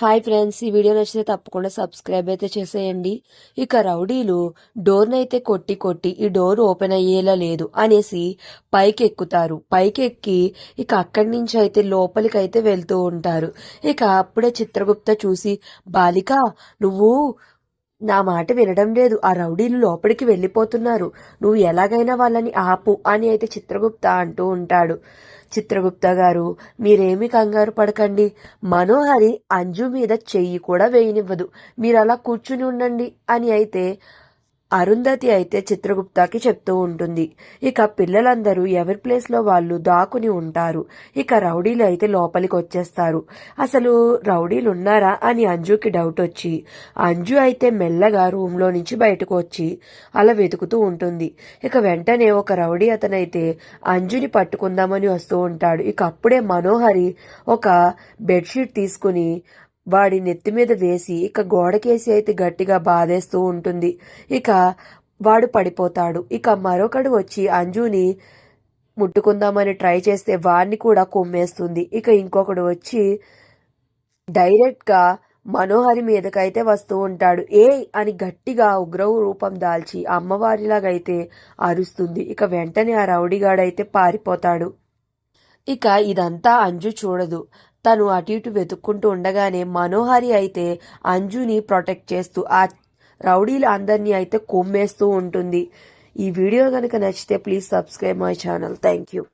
Hi friends ఈ video నచ్చితే తప్పకుండా సబ్స్క్రైబ్ అయితే చేసేయండి. ఇక రౌడీలు డోర్ని అయితే కొట్టి కొట్టి ఈ డోర్ ఓపెన్ అయ్యేలా లేదు అనేసి పైకి ఎక్కుతారు పైకి ఎక్కి ఇక అక్కడి నుంచి అయితే లోపలికి అయితే వెళ్తూ ఉంటారు. ఇక అప్పుడే చిత్రగుప్త చూసి బాలిక నువ్వు నా మాట వినడం లేదు. ఆ రౌడీలు లోపలికి వెళ్ళిపోతున్నారు. నువ్వు ఎలాగైనా వాళ్ళని ఆపు అని అయితే చిత్రగుప్త అంటూ ఉంటాడు. చిత్రగుప్త గారు మీరేమి కంగారు పడకండి. మనోహరి అంజు మీద చెయ్యి కూడా వేయనివ్వదు. మీరు అలా కూర్చుని ఉండండి అని అయితే అరుంధతి అయితే చిత్రగుప్తకి చెప్తూ ఉంటుంది. ఇక పిల్లలందరూ ఎవరి ప్లేస్లో వాళ్ళు దాకుని ఉంటారు. ఇక రౌడీలు అయితే లోపలికి వచ్చేస్తారు. అసలు రౌడీలు ఉన్నారా అని అంజుకి డౌట్ వచ్చి అంజు అయితే మెల్లగా రూమ్లో నుంచి బయటకు వచ్చి అలా వెతుకుతూ ఉంటుంది. ఇక వెంటనే ఒక రౌడీ అతనైతే అంజుని పట్టుకుందామని వస్తూ ఉంటాడు. ఇక అప్పుడే మనోహరి ఒక బెడ్షీట్ తీసుకుని వాడి నెత్తి మీద వేసి ఇక గోడకేసి అయితే గట్టిగా బాధేస్తూ ఉంటుంది. ఇక వాడు పడిపోతాడు. ఇక మరొకడు వచ్చి అంజుని ముట్టుకుందామని ట్రై చేస్తే వాడిని కూడా కొమ్మేస్తుంది. ఇక ఇంకొకడు వచ్చి డైరెక్ట్గా మనోహరి మీదకైతే వస్తూ ఉంటాడు. ఏ అని గట్టిగా ఉగ్ర రూపం దాల్చి అమ్మవారిలాగైతే అరుస్తుంది. ఇక వెంటనే ఆ రౌడీగాడైతే పారిపోతాడు. ఇక ఇదంతా అంజు చూడదు. తను అటు ఇటు వెతుక్కుంటూ ఉండగానే మనోహరి అయితే అంజుని ప్రొటెక్ట్ చేస్తూ ఆ రౌడీలు అందరినీ అయితే కొమ్మేస్తూ ఉంటుంది. ఈ వీడియో కనుక నచ్చితే please subscribe my channel thank you